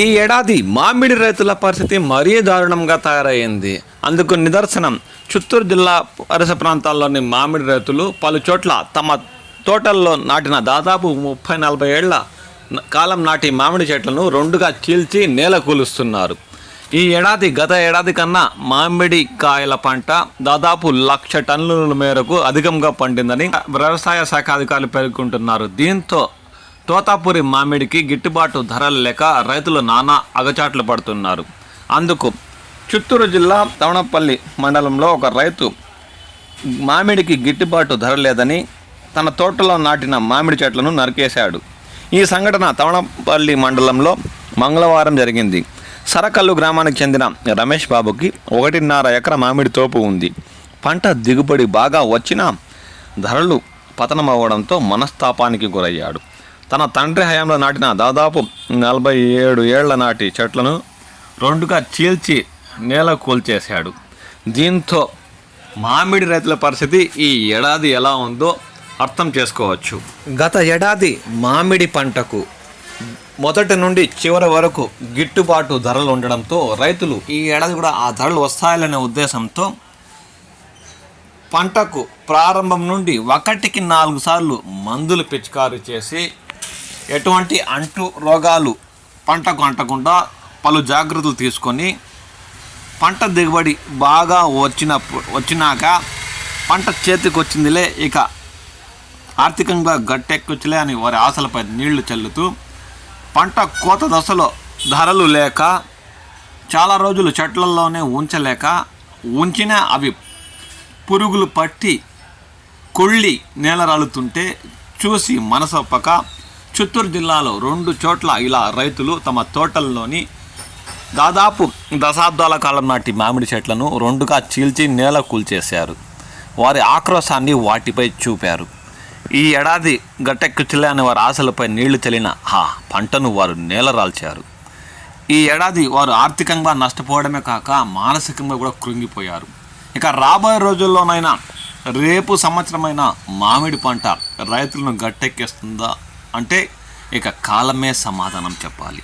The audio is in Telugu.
ఈ ఏడాది మామిడి రైతుల పరిస్థితి మరీ దారుణంగా తయారైంది. అందుకు నిదర్శనం చిత్తూరు జిల్లా పరిసర ప్రాంతాల్లోని మామిడి రైతులు పలు చోట్ల తమ తోటల్లో నాటిన దాదాపు ముప్పై నలభై ఏళ్ళ కాలం నాటి మామిడి చెట్లను రెండుగా చీల్చి నేల కూలుస్తున్నారు. ఈ ఏడాది గత ఏడాది కన్నా మామిడి కాయల పంట దాదాపు లక్ష టన్నుల మేరకు అధికంగా పండిందని వ్యవసాయ శాఖ అధికారులు పేర్కొంటున్నారు. దీంతో తోతాపూరి మామిడికి గిట్టుబాటు ధరలు లేక రైతులు నానా అగచాట్లు పడుతున్నారు. అందుకు చిత్తూరు జిల్లా తవణపల్లి మండలంలో ఒక రైతు మామిడికి గిట్టుబాటు ధర లేదని తన తోటలో నాటిన మామిడి చెట్లను నరికేశాడు. ఈ సంఘటన తవణపల్లి మండలంలో మంగళవారం జరిగింది. సరకల్లు గ్రామానికి చెందిన రమేష్ బాబుకి ఒకటిన్నర ఎకర మామిడి తోపు ఉంది. పంట దిగుబడి బాగా వచ్చినా ధరలు పతనమవ్వడంతో మనస్తాపానికి గురయ్యాడు. తన తండ్రి హయాంలో నాటిన దాదాపు నలభై ఏడు ఏళ్ళ నాటి చెట్లను రెండుగా చీల్చి నేల కూల్చేశాడు. దీంతో మామిడి రైతుల పరిస్థితి ఈ ఏడాది ఎలా ఉందో అర్థం చేసుకోవచ్చు. గత ఏడాది మామిడి పంటకు మొదటి నుండి చివరి వరకు గిట్టుబాటు ధరలు ఉండడంతో రైతులు ఈ ఏడాది కూడా ఆ ధరలు వస్తాయనే ఉద్దేశంతో పంటకు ప్రారంభం నుండి ఒకటికి నాలుగు సార్లు మందులు పిచికారీ చేసి ఎటువంటి అంటు రోగాలు పంటకు అంటకుండా పలు జాగ్రత్తలు తీసుకొని పంట దిగుబడి బాగా వచ్చినప్పుడు వచ్చినాక పంట చేతికి వచ్చిందిలే ఇక. ఆర్థికంగా గట్టెక్కొచ్చులే అని వారి ఆశలపై నీళ్ళు చల్లుతూ పంట కోత దశలో ధరలు లేక చాలా రోజులు చెట్లల్లోనే ఉంచలేక ఉంచిన అవి పురుగులు పట్టి కొళ్ళి నేల రాలుతుంటే చూసి మనసొప్పక చిత్తూరు జిల్లాలో రెండు చోట్ల ఇలా రైతులు తమ తోటల్లోని దాదాపు దశాబ్దాల కాలం నాటి మామిడి చెట్లను రెండుగా చీల్చి నేల కూల్చేశారు. వారి ఆక్రోశాన్ని వాటిపై చూపారు. ఈ ఏడాది గట్టెక్కుచిలే అనే వారి ఆశలపై నీళ్ళు చల్లిన ఆ పంటను వారు నేలరాల్చారు ఈ ఏడాది వారు ఆర్థికంగా నష్టపోవడమే కాక మానసికంగా కూడా కృంగిపోయారు. ఇక రాబోయే రోజుల్లోనైనా రేపు సంవత్సరమైన మామిడి పంట రైతులను గట్టెక్కేస్తుందా అంటే ఇక కాలమే సమాధానం చెప్పాలి.